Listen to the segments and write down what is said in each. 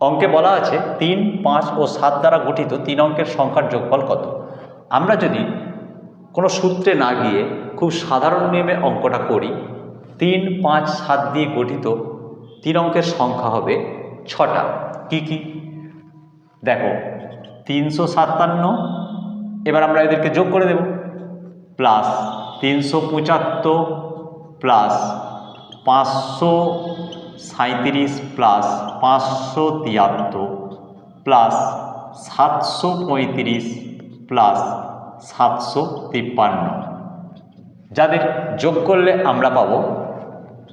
অঙ্কে বলা আছে তিন, পাঁচ ও সাত দ্বারা গঠিত তিন অঙ্কের সংখ্যার যোগফল কত? আমরা যদি কোনো সূত্রে না গিয়ে খুব সাধারণ নিয়মে অঙ্কটা করি, তিন, পাঁচ, সাত দিয়ে গঠিত তিন অঙ্কের সংখ্যা হবে ছটা। কি কি? দেখো, তিনশো সাতান্ন, এবার আমরা এদেরকে যোগ করে দেব। প্লাস তিনশো পঁচাত্তর, প্লাস পাঁচশো সাঁত্রিশ প্লাস পাঁচশো তিয়াত্তর প্লাস সাতশো পঁয়ত্রিশ প্লাস সাতশো তিপ্পান্ন। যাদের যোগ করলে আমরা পাবো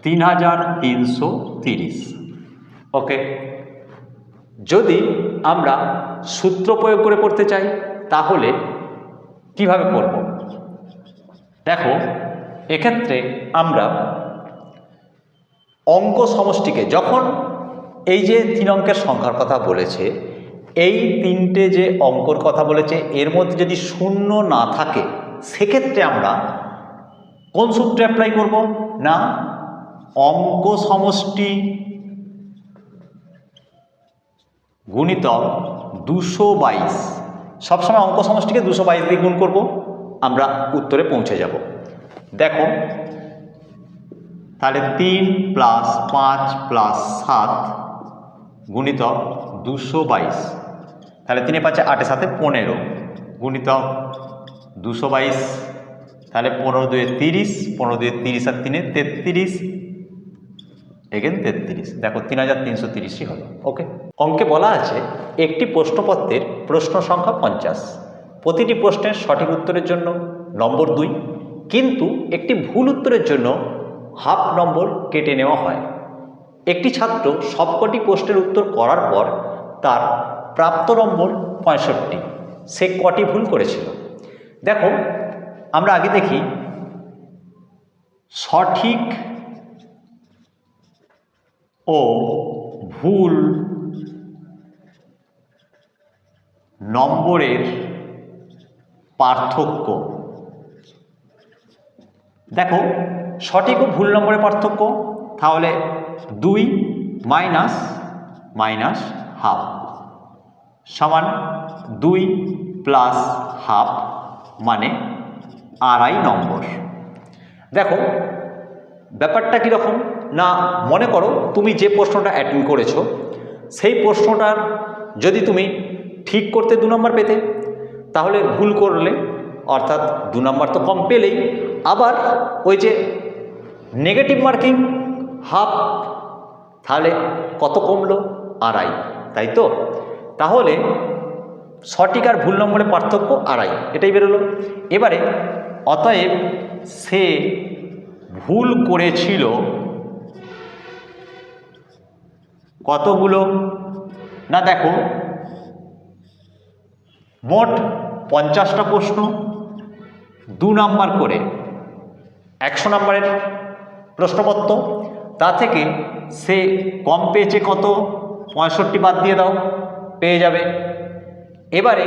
তিন হাজার তিনশো তিরিশ। ওকে, যদি আমরা সূত্র প্রয়োগ করে পড়তে চাই, তাহলে কীভাবে করব? দেখো, এক্ষেত্রে আমরা অঙ্ক সমষ্টিকে, যখন এই যে তিন অঙ্কের সংখ্যার কথা বলেছে, এই তিনটে যে অঙ্কর কথা বলেছে, এর মধ্যে যদি শূন্য না থাকে, সেক্ষেত্রে আমরা কোন সূত্রে অ্যাপ্লাই করব? না, অঙ্ক সমষ্টি গুণিতক দুশো বাইশ। সবসময় অঙ্ক সমষ্টিকে দুশো বাইশ দিয়ে গুণ করব, আমরা উত্তরে পৌঁছে যাব। দেখো তাহলে তিন প্লাস পাঁচ প্লাস সাত গুণিতক দুশো বাইশ। তাহলে তিনে পাঁচে আটে সাথে পনেরো। গুণিতক দুশো বাইশ, তাহলে পনেরো দুয়ে তিরিশ, পনেরো দুয়ে তিরিশ আর তিনে তেত্রিশ। এগেন তেত্রিশ। দেখো তিন হাজার তিনশো তিরিশই হলো ওকে। অঙ্কে বলা আছে, একটি প্রশ্নপত্রের প্রশ্ন সংখ্যা পঞ্চাশ। প্রতিটি প্রশ্নের সঠিক উত্তরের জন্য নম্বর দুই। কিন্তু একটি ভুল উত্তরের জন্য হাফ নম্বর কেটে নেওয়া হয়। একটি ছাত্র সবকটি প্রশ্নের উত্তর করার পর তার প্রাপ্ত নম্বর পঁয়ষট্টি। সে কটি ভুল করেছিল? দেখো, আমরা আগে দেখি। সঠিক ও ভুল নম্বরের পার্থক্য। দেখো সঠিক ও ভুল নম্বরের পার্থক্য? তাহলে দুই মাইনাস মাইনাস হাফ। সমান দুই প্লাস হাফ মানে আড়াই নম্বর। দেখো, ব্যাপারটা কীরকম? না, মনে করো তুমি যে প্রশ্নটা অ্যাটেন্ড করেছ, সেই প্রশ্নটার যদি তুমি ঠিক করতে দু নম্বর পেতে, তাহলে ভুল করলে, অর্থাৎ দু নম্বর তো কম পেলেই, আবার ওই যে নেগেটিভ মার্কিং হাফ তাহলে কত কমলো? আড়াই, তাই তো? তাহলে সঠিক আর ভুল নম্বরের পার্থক্য আড়াই, এটাই বেরোলো। এবারে অতএব সে ভুল করেছিল কতগুলো? না দেখো, মোট পঞ্চাশটা প্রশ্ন, দু নাম্বার করে, একশো নাম্বারের প্রশ্নপত্র, তা থেকে সে কম পেয়েছে কত? পঁয়ষট্টি বাদ দিয়ে দাও, পেয়ে যাবে। এবারে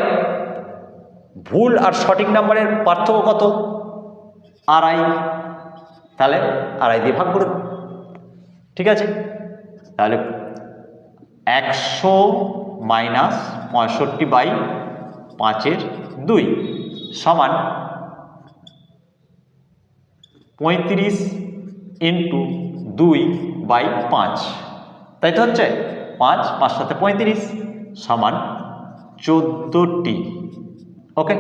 ভুল আর সঠিক নাম্বারের পার্থক্য কত? আড়াই। তাহলে আড়াই দিয়ে ভাগ করে ঠিক আছে? তাহলে একশো মাইনাস পঁয়ষট্টি বাই পাঁচের দুই সমান পঁয়ত্রিশ ইন্টু দুই বাই পাঁচ। তাই তো হচ্ছে পাঁচ পাঁচ সাথে পঁয়ত্রিশ সমান চোদ্দোটি। ওকে